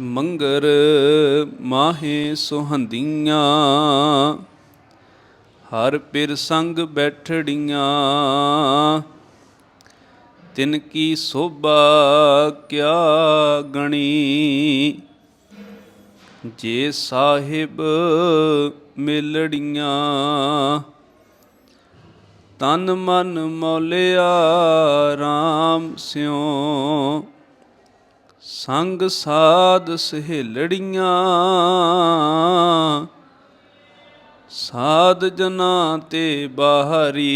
ਮੰਗਰ ਮਾਹੇ ਸੁਹੰਦੀਆਂ, ਹਰ ਪਿਰ ਸੰਗ ਬੈਠੜੀਆਂ। ਤਿਨ ਕੀ ਸੋਭਾ ਕਿਆ ਗਣੀ, ਜੇ ਸਾਹਿਬ ਮਿਲੜੀਆਂ। ਤਨ ਮਨ ਮੌਲਿਆ RAM ਸਿਉ ਸੰਗ ਸਾਧ ਸਹੇਲੜੀਆਂ। ਸਾਧ ਜਨਾ ਤੇ ਬਾਹਰੀ।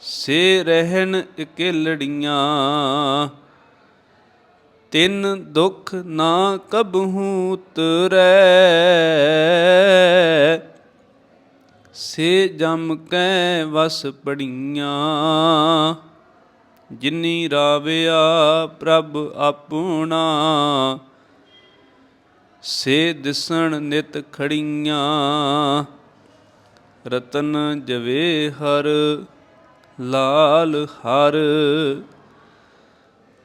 ਸੇ ਰਹਿਣ ਇਕਲੜੀਆਂ। ਤਿੰਨ ਦੁਖ ਨਾ ਕਬਹੂ ਉਤਰੈ। ਸੇ ਜਮ ਕੈ ਵਸ ਪੜੀਆਂ। ਜਿਨੀ ਰਾਵਿਆ ਪ੍ਰਭ ਆਪਣਾ, ਸੇ ਦਿਸਣ ਨਿਤ ਖੜੀਆਂ, ਰਤਨ ਜਵੇ ਹਰ, ਲਾਲ ਹਰ।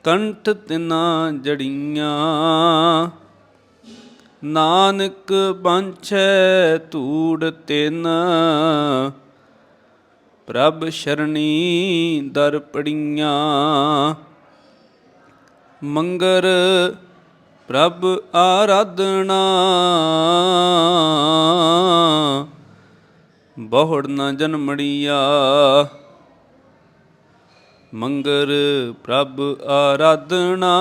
ਕੰਠ ਤਿਨਾ ਜੜੀਆਂ, ਨਾਨਕ ਬੰਛੈ ਧੂੜ ਤਿਨ। ਪ੍ਰਭ ਸ਼ਰਣੀ ਦਰਪੜੀਆਂ। ਮੰਗਰ ਪ੍ਰਭ ਆਰਾਧਨਾ। ਬਹੁੜ ਨ ਜਨਮੜੀਆ। ਮੰਗਰ ਪ੍ਰਭ ਆਰਾਧਨਾ।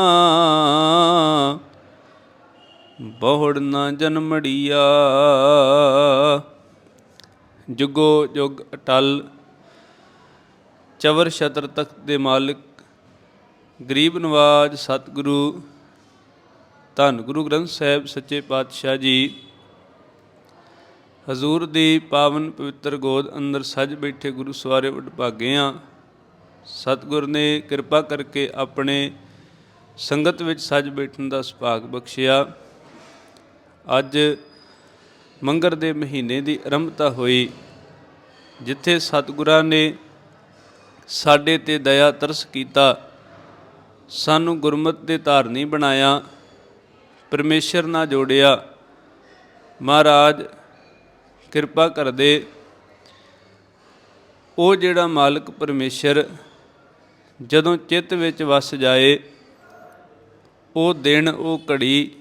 ਬਹੁੜ ਨ ਜਨਮੜੀਆ। ਜੁਗੋ ਜੁਗ ਅਟਲ ਚਵਰ ਛਤਰ ਤਖਤ ਦੇ ਮਾਲਕ, ਗਰੀਬ ਨਵਾਜ ਸਤਿਗੁਰੂ, ਧੰਨ ਗੁਰੂ ਗ੍ਰੰਥ ਸਾਹਿਬ ਸੱਚੇ ਪਾਤਸ਼ਾਹ ਜੀ, ਹਜ਼ੂਰ ਦੀ ਪਾਵਨ ਪਵਿੱਤਰ ਗੋਦ ਅੰਦਰ ਸੱਜ ਬੈਠੇ ਗੁਰੂ ਸਵਾਰੇ ਵਡਭਾਗੇ ਆ। ਸਤਿਗੁਰ ਨੇ ਕਿਰਪਾ ਕਰਕੇ ਆਪਣੇ ਸੰਗਤ ਵਿੱਚ ਸੱਜ ਬੈਠਣ ਦਾ ਸੁਭਾਗ ਬਖਸ਼ਿਆ। ਅੱਜ ਮੰਗਰ ਦੇ ਮਹੀਨੇ ਦੀ ਆਰੰਭਤਾ ਹੋਈ, ਜਿੱਥੇ ਸਤਿਗੁਰਾਂ ਨੇ ਸਾਡੇ ਤੇ ਦਇਆ ਤਰਸ ਕੀਤਾ। ਸਾਨੂੰ ਗੁਰਮਤ ਦੇ ਧਾਰਨੀ ਬਣਾਇਆ। ਪਰਮੇਸ਼ਰ ਨਾਲ ਜੋੜਿਆ। ਮਹਾਰਾਜ, ਕਿਰਪਾ ਕਰਦੇ। ਉਹ ਜਿਹੜਾ ਮਾਲਕ ਪਰਮੇਸ਼ਰ ਜਦੋਂ ਚਿੱਤ ਵਿੱਚ ਵਸ ਜਾਏ, ਉਹ ਦਿਨ, ਉਹ ਘੜੀ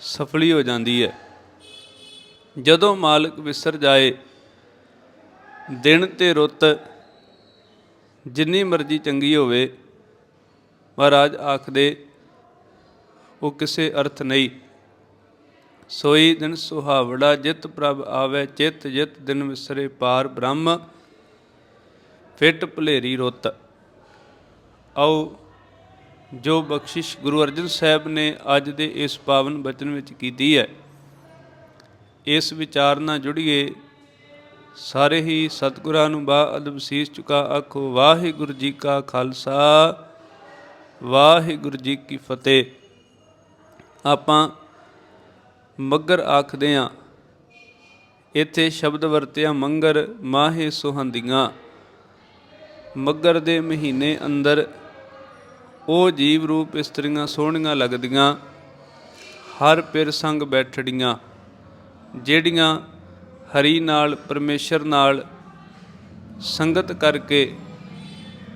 ਸਫਲੀ ਹੋ ਜਾਂਦੀ ਹੈ। ਜਦੋਂ ਮਾਲਕ ਵਿਸਰ ਜਾਏ, ਦਿਨ ਤੇ ਰੁੱਤ ਜਿੰਨੀ ਮਰਜ਼ੀ ਚੰਗੀ ਹੋਵੇ, ਮਹਾਰਾਜ ਆਖਦੇ, ਉਹ ਕਿਸੇ ਅਰਥ ਨਹੀਂ। ਸੋਈ ਦਿਨ ਸੁਹਾਵੜਾ ਜਿਤ ਪ੍ਰਭ ਆਵੇ, ਚਿਤ ਜਿਤ ਦਿਨ ਵਿਸਰੇ ਪਾਰ ਬ੍ਰਹਮ, ਫਿਟ ਭਲੇਰੀ ਰੁੱਤ। ਆਓ, ਜੋ ਬਖਸ਼ਿਸ਼ ਗੁਰੂ ਅਰਜਨ ਸਾਹਿਬ ਨੇ ਅੱਜ ਦੇ ਇਸ ਪਾਵਨ ਬਚਨ ਵਿੱਚ ਕੀਤੀ ਹੈ, ਇਸ ਵਿਚਾਰ ਨਾਲ ਜੁੜੀਏ। ਸਾਰੇ ਹੀ ਸਤਿਗੁਰਾਂ ਨੂੰ ਬਾ ਅਦਬ ਸੀਸ ਚੁਕਾ ਆਖੋ, ਵਾਹਿਗੁਰੂ ਜੀ ਕਾ ਖਾਲਸਾ, ਵਾਹਿਗੁਰੂ ਜੀ ਕੀ ਫਤਿਹ। ਆਪਾਂ ਮੱਗਰ ਆਖਦੇ ਆ ਇੱਥੇ ਸ਼ਬਦ ਵਰਤਿਆ ਮੰਗਰ ਮਾਹੇ ਸੁਹੰਦੀਆਂ। ਮੱਗਰ ਦੇ ਮਹੀਨੇ ਅੰਦਰ ਉਹ ਜੀਵ ਰੂਪ ਇਸਤਰੀਆਂ ਸੋਹਣੀਆਂ ਲੱਗਦੀਆਂ, ਹਰ ਪਿਰ ਸੰਗ ਬੈਠੜੀਆਂ, ਜਿਹੜੀਆਂ ਹਰੀ ਨਾਲ, ਪਰਮੇਸ਼ਰ ਨਾਲ ਸੰਗਤ ਕਰਕੇ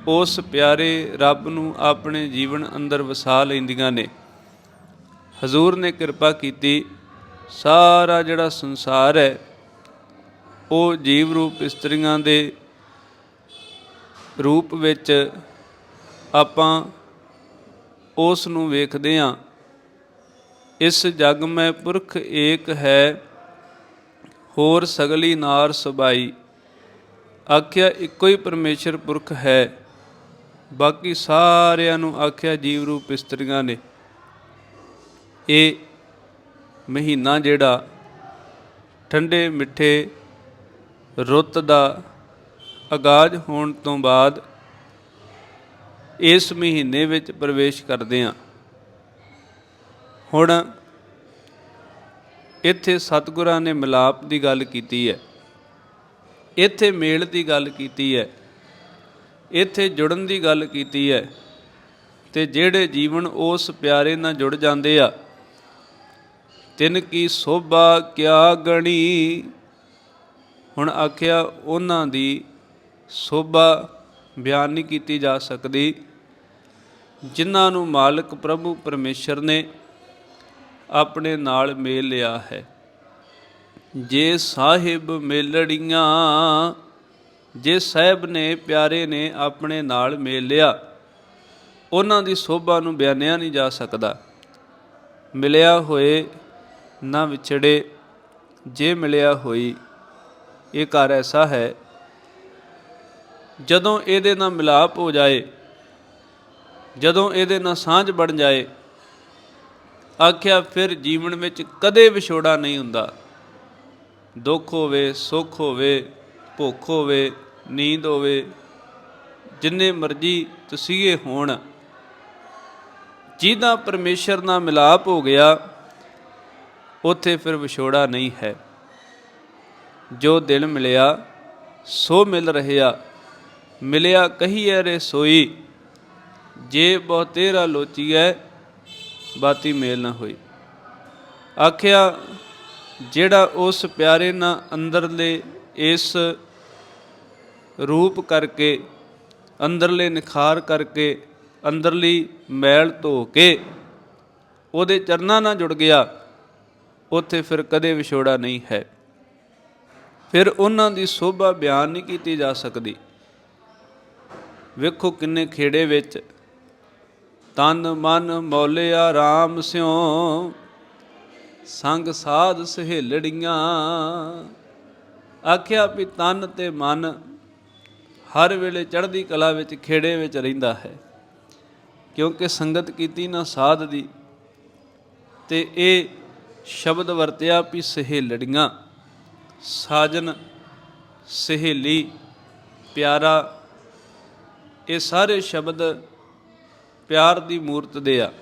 ਉਸ ਪਿਆਰੇ ਰੱਬ ਨੂੰ ਆਪਣੇ ਜੀਵਨ ਅੰਦਰ ਵਸਾ ਲੈਂਦੀਆਂ ਨੇ। ਹਜ਼ੂਰ ਨੇ ਕਿਰਪਾ ਕੀਤੀ। ਸਾਰਾ ਜਿਹੜਾ ਸੰਸਾਰ ਹੈ, ਉਹ ਜੀਵ ਰੂਪ ਇਸਤਰੀਆਂ ਦੇ ਰੂਪ ਵਿੱਚ ਆਪਾਂ ਉਸ ਨੂੰ ਵੇਖਦੇ ਹਾਂ। ਇਸ ਜਗ ਮੈਂ ਪੁਰਖ ਏਕ ਹੈ ਹੋਰ ਸਗਲੀ ਨਾਰ ਸੁਬਾਈ। ਆਖਿਆ, ਇੱਕੋ ਹੀ ਪਰਮੇਸ਼ਰ ਪੁਰਖ ਹੈ। ਬਾਕੀ ਸਾਰਿਆਂ ਨੂੰ ਆਖਿਆ ਜੀਵ ਰੂਪ ਇਸਤਰੀਆਂ ਨੇ। ਇਹ ਮਹੀਨਾ ਜਿਹੜਾ ਠੰਡੇ ਮਿੱਠੇ ਰੁੱਤ ਦਾ ਆਗਾਜ਼ ਹੋਣ ਤੋਂ ਬਾਅਦ ਇਸ ਮਹੀਨੇ ਵਿੱਚ ਪ੍ਰਵੇਸ਼ ਕਰਦੇ ਹਾਂ। ਹੁਣ ਇੱਥੇ ਸਤਿਗੁਰਾਂ ਨੇ ਮਿਲਾਪ ਦੀ ਗੱਲ ਕੀਤੀ ਹੈ। ਇੱਥੇ ਮੇਲ ਦੀ ਗੱਲ ਕੀਤੀ ਹੈ। ਇੱਥੇ ਜੁੜਨ ਦੀ ਗੱਲ ਕੀਤੀ ਹੈ। ਤੇ ਜਿਹੜੇ ਜੀਵਨ ਉਸ ਪਿਆਰੇ ਨਾਲ ਜੁੜ ਜਾਂਦੇ ਆ, ਤਿੰਨ ਕੀ ਸੋਭਾ ਕਿਆ ਗਣੀ? ਹੁਣ ਆਖਿਆ ਉਹਨਾਂ ਦੀ ਸੋਭਾ ਬਿਆਨ ਨਹੀਂ ਕੀਤੀ ਜਾ ਸਕਦੀ। ਜਿਨ੍ਹਾਂ ਨੂੰ ਮਾਲਕ ਪ੍ਰਭੂ ਪਰਮੇਸ਼ਰ ਨੇ ਆਪਣੇ ਨਾਲ ਮੇਲ ਲਿਆ ਹੈ। ਜੇ ਸਾਹਿਬ ਮੇਲੜੀਆਂ, ਜੇ ਸਾਹਿਬ ਨੇ ਪਿਆਰੇ ਨੇ ਆਪਣੇ ਨਾਲ ਮੇਲ ਲਿਆ ਉਹਨਾਂ ਦੀ ਸੋਭਾ ਨੂੰ ਬਿਆਨਿਆ ਨਹੀਂ ਜਾ ਸਕਦਾ। ਮਿਲਿਆ ਹੋਏ ਨਾ ਵਿਛੜੇ, ਜੇ ਮਿਲਿਆ ਹੋਈ, ਇਹ ਘਰ ਐਸਾ ਹੈ, ਜਦੋਂ ਇਹਦੇ ਨਾਲ ਮਿਲਾਪ ਹੋ ਜਾਏ, ਜਦੋਂ ਇਹਦੇ ਨਾਲ ਸਾਂਝ ਬਣ ਜਾਏ ਆਖਿਆ, ਫਿਰ ਜੀਵਨ ਵਿੱਚ ਕਦੇ ਵਿਛੋੜਾ ਨਹੀਂ ਹੁੰਦਾ। ਦੁੱਖ ਹੋਵੇ, ਸੁੱਖ ਹੋਵੇ, ਭੁੱਖ ਹੋਵੇ, ਨੀਂਦ ਹੋਵੇ, ਜਿੰਨੇ ਮਰਜ਼ੀ ਤਸੀਹੇ ਹੋਣ, ਜਿਹਦਾ ਪਰਮੇਸ਼ਰ ਨਾਲ ਮਿਲਾਪ ਹੋ ਗਿਆ, ਉੱਥੇ ਫਿਰ ਵਿਛੋੜਾ ਨਹੀਂ ਹੈ। ਜੋ ਦਿਲ ਮਿਲਿਆ, ਸੋ ਮਿਲ ਰਹਿਆ ਮਿਲਿਆ ਕਹੀਐ ਰੇ ਸੋਈ ਜੇ ਬਹੁ ਤੇਰਾ ਲੋਚੀਐ ਬਾਤੀ ਮੇਲ ਨਾ ਹੋਈ। ਆਖਿਆ, ਜਿਹੜਾ ਉਸ ਪਿਆਰੇ ਨਾਲ ਅੰਦਰਲੇ ਇਸ ਰੂਪ ਕਰਕੇ, ਅੰਦਰਲੇ ਨਿਖਾਰ ਕਰਕੇ, ਅੰਦਰਲੀ ਮੈਲ ਧੋ ਕੇ ਉਹਦੇ ਚਰਨਾਂ ਨਾਲ ਜੁੜ ਗਿਆ, ਉੱਥੇ ਫਿਰ ਕਦੇ ਵਿਛੋੜਾ ਨਹੀਂ ਹੈ। ਫਿਰ ਉਹਨਾਂ ਦੀ ਸੋਭਾ ਬਿਆਨ ਨਹੀਂ ਕੀਤੀ ਜਾ ਸਕਦੀ। ਵੇਖੋ ਕਿੰਨੇ ਖੇੜੇ ਵਿੱਚ ਤਨ ਮਨ ਮੌਲਿਆ RAM ਸਿਉ, ਸੰਗ ਸਾਧ ਸਹੇਲੜੀਆਂ। ਆਖਿਆ ਵੀ ਤਨ ਤੇ ਮਨ ਹਰ ਵੇਲੇ ਚੜ੍ਹਦੀ ਕਲਾ ਵਿੱਚ ਖੇੜੇ ਵਿੱਚ ਰਹਿੰਦਾ ਹੈ, ਕਿਉਂਕਿ ਸੰਗਤ ਕੀਤੀ ਨਾ ਸਾਧ ਦੀ, ਤੇ ਇਹ ਸ਼ਬਦ ਵਰਤਿਆ ਵੀ ਸਹੇਲੜੀਆਂ। ਸਾਜਨ, ਸਹੇਲੀ, ਪਿਆਰਾ, ਇਹ ਸਾਰੇ ਸ਼ਬਦ ਪਿਆਰ ਦੀ ਮੂਰਤ ਦੇ ਆ।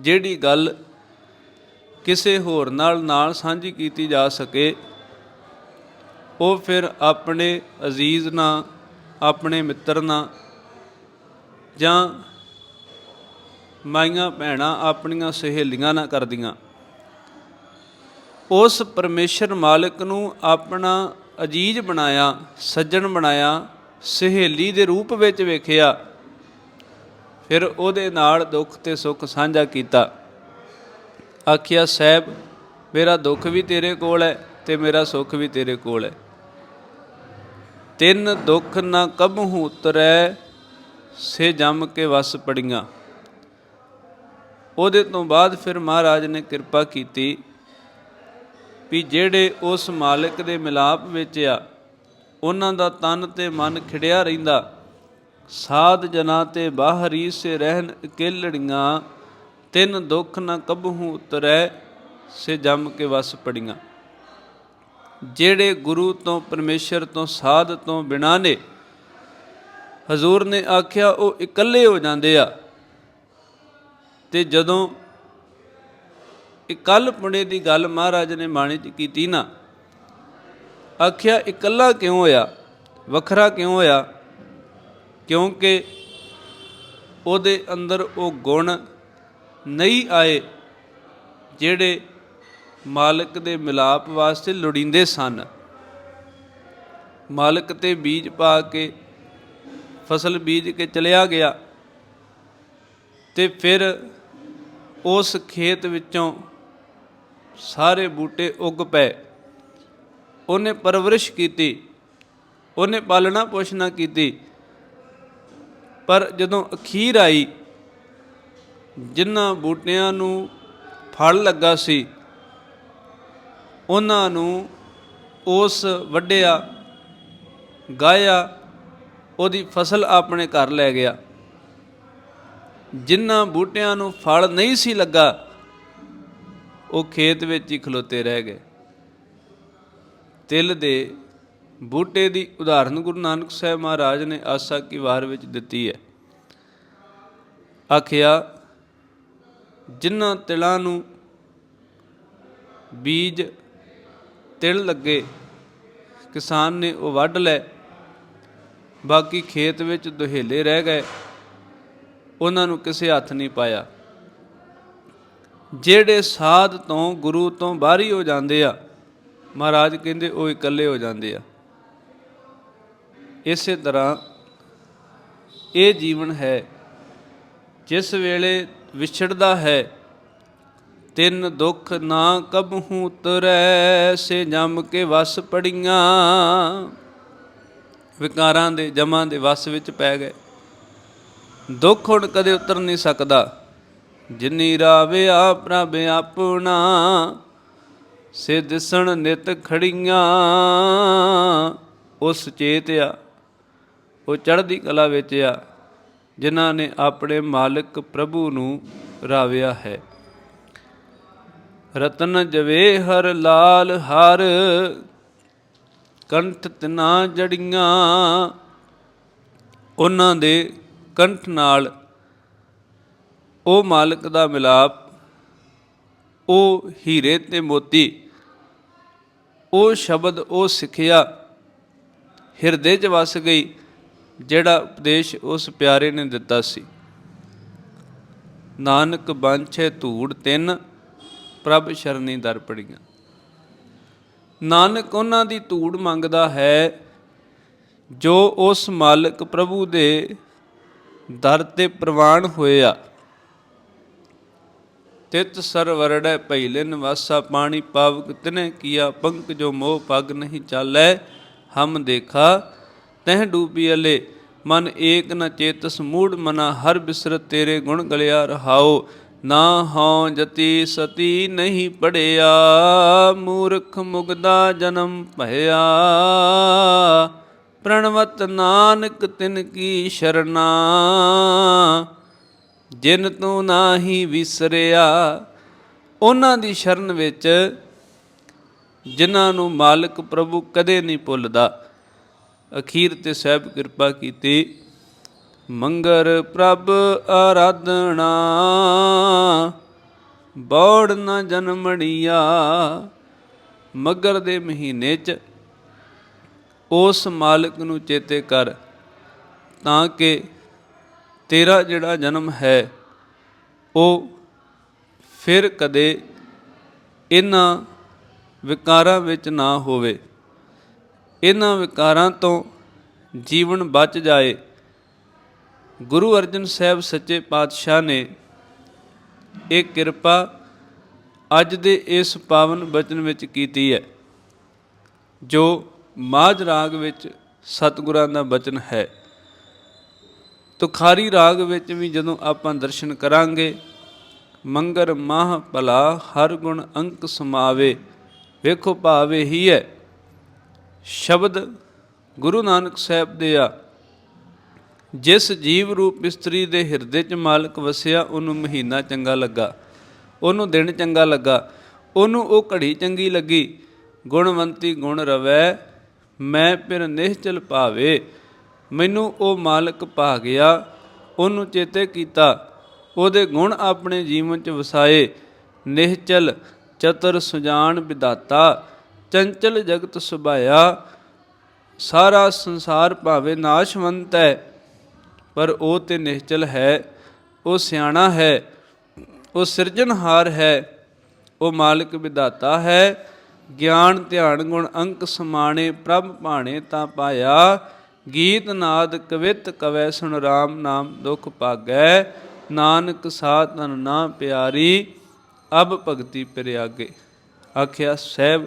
ਜਿਹੜੀ ਗੱਲ ਕਿਸੇ ਹੋਰ ਨਾਲ ਨਾਲ ਸਾਂਝੀ ਕੀਤੀ ਜਾ ਸਕੇ, ਉਹ ਫਿਰ ਆਪਣੇ ਅਜ਼ੀਜ਼ ਨਾਲ, ਆਪਣੇ ਮਿੱਤਰ ਨਾਲ ਜਾਂ ਮਾਈਆਂ ਭੈਣਾਂ ਆਪਣੀਆਂ ਸਹੇਲੀਆਂ ਨਾਲ ਕਰਦੀਆਂ। ਉਸ ਪਰਮੇਸ਼ਰ ਮਾਲਕ ਨੂੰ ਆਪਣਾ ਅਜੀਜ਼ ਬਣਾਇਆ, ਸੱਜਣ ਬਣਾਇਆ, ਸਹੇਲੀ ਦੇ ਰੂਪ ਵਿੱਚ ਵੇਖਿਆ। ਫਿਰ ਉਹਦੇ ਨਾਲ ਦੁੱਖ ਤੇ ਸੁੱਖ ਸਾਂਝਾ ਕੀਤਾ। ਆਖਿਆ, ਸਹਿਬ, ਮੇਰਾ ਦੁੱਖ ਵੀ ਤੇਰੇ ਕੋਲ ਹੈ ਤੇ ਮੇਰਾ ਸੁੱਖ ਵੀ ਤੇਰੇ ਕੋਲ ਹੈ। ਤਿੰਨ ਦੁੱਖ ਨਾ ਕਬਹੂ ਉਤਰੈ, ਸੇ ਜੰਮ ਕੇ ਵਸ ਪੜੀਆਂ। ਉਹਦੇ ਤੋਂ ਬਾਅਦ ਫਿਰ ਮਹਾਰਾਜ ਨੇ ਕਿਰਪਾ ਕੀਤੀ ਵੀ ਜਿਹੜੇ ਉਸ ਮਾਲਕ ਦੇ ਮਿਲਾਪ ਵਿੱਚ ਆ, ਉਹਨਾਂ ਦਾ ਤਨ ਤੇ ਮਨ ਖਿੜਿਆ ਰਹਿੰਦਾ। ਸਾਧ ਜਨਾ ਤੇ ਬਾਹਰੀ ਸੇ ਰਹਿਨ ਇਕੇਲੜੀਆਂ, ਤਿੰਨ ਦੁੱਖ ਨਾ ਕਬਹੂ ਉਤਰੈ, ਸੇ ਜੰਮ ਕੇ ਵਸ ਪੜੀਆਂ। ਜਿਹੜੇ ਗੁਰੂ ਤੋਂ, ਪਰਮੇਸ਼ਰ ਤੋਂ, ਸਾਧ ਤੋਂ ਬਿਨਾ ਨੇ, ਹਜ਼ੂਰ ਨੇ ਆਖਿਆ, ਉਹ ਇਕੱਲੇ ਹੋ ਜਾਂਦੇ ਆ। ਤੇ ਜਦੋਂ ਇਕੱਲ ਪੁਣੇ ਦੀ ਗੱਲ ਮਹਾਰਾਜ ਨੇ ਬਾਣੀ ਚ ਕੀਤੀ ਨਾ, ਆਖਿਆ, ਇਕੱਲਾ ਕਿਉਂ ਹੋਇਆ? ਵੱਖਰਾ ਕਿਉਂ ਹੋਇਆ? ਕਿਉਂਕਿ ਉਹਦੇ ਅੰਦਰ ਉਹ ਗੁਣ ਨਹੀਂ ਆਏ ਜਿਹੜੇ ਮਾਲਕ ਦੇ ਮਿਲਾਪ ਵਾਸਤੇ ਲੋੜੀਂਦੇ ਸਨ। ਮਾਲਕ ਤੇ ਬੀਜ ਪਾ ਕੇ, ਫਸਲ ਬੀਜ ਕੇ ਚਲਿਆ ਗਿਆ ਤੇ ਫਿਰ ਉਸ ਖੇਤ ਵਿੱਚੋਂ ਸਾਰੇ ਬੂਟੇ ਉੱਗ ਪਏ। ਉਹਨੇ ਪਰਵਰਿਸ਼ ਕੀਤੀ, ਉਹਨੇ ਪਾਲਣਾ ਪੋਸ਼ਣਾ ਕੀਤੀ। ਪਰ ਜਦੋਂ ਅਖੀਰ ਆਈ, ਜਿਨ੍ਹਾਂ ਬੂਟਿਆਂ ਨੂੰ ਫਲ ਲੱਗਾ ਸੀ, ਉਹਨਾਂ ਨੂੰ ਉਸ ਵੱਡਿਆ ਗਾਇਆ, ਉਹਦੀ ਫਸਲ ਆਪਣੇ ਘਰ ਲੈ ਗਿਆ। ਜਿਨ੍ਹਾਂ ਬੂਟਿਆਂ ਨੂੰ ਫਲ ਨਹੀਂ ਸੀ ਲੱਗਾ, ਉਹ ਖੇਤ ਵਿੱਚ ਹੀ ਖਲੋਤੇ ਰਹਿ ਗਏ। ਤਿਲ ਦੇ ਬੂਟੇ ਦੀ ਉਦਾਹਰਨ ਗੁਰੂ ਨਾਨਕ ਸਾਹਿਬ ਮਹਾਰਾਜ ਨੇ ਆਸਾ ਕੀ ਵਾਰ ਵਿੱਚ ਦਿੱਤੀ ਹੈ। ਆਖਿਆ, ਜਿਨ੍ਹਾਂ ਤਿਲਾਂ ਨੂੰ ਬੀਜ ਤਿਲ ਲੱਗੇ, ਕਿਸਾਨ ਨੇ ਉਹ ਵੱਢ ਲੈ ਬਾਕੀ ਖੇਤ ਵਿੱਚ ਦੁਹੇਲੇ ਰਹਿ ਗਏ, ਉਹਨਾਂ ਨੂੰ ਕਿਸੇ ਹੱਥ ਨਹੀਂ ਪਾਇਆ। ਜਿਹੜੇ ਸਾਧ ਤੋਂ ਗੁਰੂ ਤੋਂ ਬਾਹਰੀ ਹੋ ਜਾਂਦੇ ਆ, ਮਹਾਰਾਜ ਕਹਿੰਦੇ ਉਹ ਇਕੱਲੇ ਹੋ ਜਾਂਦੇ ਆ। ਇਸੇ ਤਰ੍ਹਾਂ ਇਹ ਜੀਵਨ ਹੈ, ਜਿਸ ਵੇਲੇ ਵਿਛੜਦਾ ਹੈ, ਤਿੰਨ ਦੁੱਖ ਨਾ ਕਬਹੂ ਉਤਰੈ ਸੇ ਜੰਮ ਕੇ ਵਸ ਪੜੀਆਂ। ਵਿਕਾਰਾਂ ਦੇ, ਜਮਾਂ ਦੇ ਵਸ ਵਿੱਚ ਪੈ ਗਏ। ਦੁੱਖ ਹੁਣ ਕਦੇ ਉਤਰ ਨਹੀਂ ਸਕਦਾ। ਜਿਨੀ ਰਾਵਿਆ ਪ੍ਰਭ ਆਪਣਾ ਸੇ ਦਿਸਣ ਨਿਤ ਖੜੀਆਂ। ਉਸ ਆ ਉਹ ਚੜ੍ਹਦੀ ਕਲਾ ਵਿੱਚ ਆ, ਜਿਨ੍ਹਾਂ ਨੇ ਆਪਣੇ ਮਾਲਕ ਪ੍ਰਭੂ ਨੂੰ ਰਾਵਿਆ ਹੈ। ਰਤਨ ਜਵੇ ਹਰ ਲਾਲ ਹਰ, ਕੰਠ ਤਿਨਾ ਜੜੀਆਂ। ਉਹਨਾਂ ਦੇ ਕੰਠ ਨਾਲ ਉਹ ਮਾਲਕ ਦਾ ਮਿਲਾਪ, ਉਹ ਹੀਰੇ ਤੇ ਮੋਤੀ, ਉਹ ਸ਼ਬਦ, ਉਹ ਸਿੱਖਿਆ ਹਿਰਦੇ 'ਚ ਵਸ ਗਈ। ਜਿਹੜਾ ਉਪਦੇਸ਼ ਉਸ ਪਿਆਰੇ ਨੇ ਦਿੱਤਾ ਸੀ। ਨਾਨਕ ਬਾਂਛੇ ਧੂੜ ਤਿੰਨ, ਪ੍ਰਭ ਸ਼ਰਨੀ ਦਰ ਪੜੀਆਂ। ਨਾਨਕ ਉਹਨਾਂ ਦੀ ਧੂੜ ਮੰਗਦਾ ਹੈ, ਜੋ ਉਸ ਮਾਲਕ ਪ੍ਰਭੂ ਦੇ ਦਰ ਤੇ ਪ੍ਰਵਾਨ ਹੋਇਆ। ਤਿਤ ਸਰਵਰੜੈ ਪਹਿਲੇ ਨਿਵਾਸਾ ਪਾਣੀ ਪਾਵਕ ਤਿਨੇ ਕੀਆ, ਪੰਕ ਜੋ ਮੋਹ ਪਗ ਨਹੀਂ ਚਾਲੈ, ਹਮ ਦੇਖਾ। ਤਹ ਡੂਬੀ ਅਲੇ, ਮਨ ਏਕ ਨ ਚੇਤ ਸਮੂੜ ਮਨਾ, ਹਰ ਬਿਸਰਤ ਤੇਰੇ ਗੁਣ ਗਲਿਆ ਰਹਾਓ। ਨਾ ਹਉ ਜਤੀ ਸਤੀ ਨਹੀਂ ਪੜਿਆ, ਮੂਰਖ ਮੁਗਦਾ ਜਨਮ ਭਇਆ। ਪ੍ਰਣਵਤ ਨਾਨਕ ਤਿਨ ਕੀ ਸ਼ਰਨਾ, ਜਿਨ ਤੂੰ ਨਾਹੀ ਵਿਸਰਿਆ। ਉਹਨਾਂ ਦੀ ਸ਼ਰਨ ਵਿੱਚ ਜਿਨ੍ਹਾਂ ਨੂੰ ਮਾਲਕ ਪ੍ਰਭੂ ਕਦੇ ਨਹੀਂ ਭੁੱਲਦਾ। ਅਖੀਰ ਤੇ ਸਹਿਬ ਕਿਰਪਾ ਕੀਤੀ। ਮੰਗਰ ਪ੍ਰਭ ਆਰਾਧਣਾ ਬੌੜ ਨ ਜਨਮਣੀਆ ਮਗਰ ਦੇ ਮਹੀਨੇ 'ਚ ਉਸ ਮਾਲਕ ਨੂੰ ਚੇਤੇ ਕਰ, ਤਾਂ ਕਿ ਤੇਰਾ ਜਿਹੜਾ ਜਨਮ ਹੈ, ਉਹ ਫਿਰ ਕਦੇ ਇਹਨਾਂ ਵਿਕਾਰਾਂ ਵਿੱਚ ਨਾ ਹੋਵੇ। ਇਹਨਾਂ ਵਿਕਾਰਾਂ ਤੋਂ ਜੀਵਨ ਬਚ ਜਾਏ। ਗੁਰੂ ਅਰਜਨ ਸਾਹਿਬ ਸੱਚੇ ਪਾਤਸ਼ਾਹ ਨੇ ਇਹ ਕਿਰਪਾ ਅੱਜ ਦੇ ਇਸ ਪਾਵਨ ਬਚਨ ਵਿੱਚ ਕੀਤੀ ਹੈ, ਜੋ ਮਾਝ ਰਾਗ ਵਿੱਚ ਸਤਿਗੁਰਾਂ ਦਾ ਬਚਨ ਹੈ। ਤੁਖਾਰੀ ਰਾਗ ਵਿੱਚ ਵੀ ਜਦੋਂ ਆਪਾਂ ਦਰਸ਼ਨ ਕਰਾਂਗੇ, ਮੰਗਰ ਮਾਹ ਭਲਾ ਹਰ ਗੁਣ ਅੰਕ ਸਮਾਵੇ, ਵੇਖੋ ਭਾਵੇ ਹੀ ਹੈ। ਸ਼ਬਦ ਗੁਰੂ ਨਾਨਕ ਸਾਹਿਬ ਦੇ ਆ। ਜਿਸ ਜੀਵ ਰੂਪ ਇਸਤਰੀ ਦੇ ਹਿਰਦੇ 'ਚ ਮਾਲਕ ਵਸਿਆ, ਉਹਨੂੰ ਮਹੀਨਾ ਚੰਗਾ ਲੱਗਾ, ਉਹਨੂੰ ਦਿਨ ਚੰਗਾ ਲੱਗਾ, ਉਹਨੂੰ ਉਹ ਘੜੀ ਚੰਗੀ ਲੱਗੀ। ਗੁਣਵੰਤੀ ਗੁਣ ਰਵੈ, ਮੈਂ ਫਿਰ ਨਿਹਚਲ ਭਾਵੇ। ਮੈਨੂੰ ਉਹ ਮਾਲਕ ਭਾ ਗਿਆ, ਉਹਨੂੰ ਚੇਤੇ ਕੀਤਾ, ਉਹਦੇ ਗੁਣ ਆਪਣੇ ਜੀਵਨ 'ਚ ਵਸਾਏ। ਨਿਹਚਲ ਚਤਰ, ਸੁਜਾਨ ਵਿਦਾਤਾ ਚੰਚਲ ਜਗਤ ਸੁਭਾਇਆ, ਸਾਰਾ ਸੰਸਾਰ ਭਾਵੇਂ ਨਾਸ਼ਵੰਤ ਹੈ, ਪਰ ਉਹ ਤੇ ਨਿਹਚਲ ਹੈ, ਉਹ ਸਿਆਣਾ ਹੈ, ਉਹ ਸਿਰਜਣਹਾਰ ਹੈ, ਉਹ ਮਾਲਕ ਵਿਦਾਤਾ ਹੈ, ਗਿਆਨ, ਧਿਆਨ, ਗੁਣ, ਅੰਕ ਸਮਾਣੇ, ਪ੍ਰਭ ਭਾਣੇ ਤਾਂ ਪਾਇਆ, ਗੀਤ ਨਾਦ ਕਵਿਤ ਕਵੈ, ਸੁਣ RAM ਨਾਮ ਦੁਖ ਭਾਗੈ, ਨਾਨਕ ਸਾਧ ਤਨ ਨਾ ਪਿਆਰੀ, ਅਬ ਭਗਤੀ ਪ੍ਰਿਆਗੇ ਆਖਿਆ, ਸਹਿਬ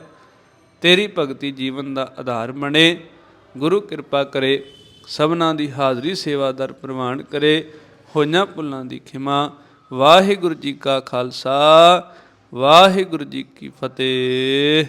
ਤੇਰੀ ਭਗਤੀ ਜੀਵਨ ਦਾ ਆਧਾਰ ਬਣੇ। ਗੁਰੂ ਕਿਰਪਾ ਕਰੇ, ਸਭਨਾ ਦੀ ਹਾਜ਼ਰੀ ਸੇਵਾਦਾਰ ਪ੍ਰਵਾਨ ਕਰੇ। ਹੋਈਆਂ ਭੁੱਲਾਂ ਦੀ ਖਿਮਾ, ਵਾਹਿਗੁਰੂ ਜੀ ਕਾ ਖਾਲਸਾ, ਵਾਹਿਗੁਰੂ ਜੀ ਕੀ ਫਤਿਹ।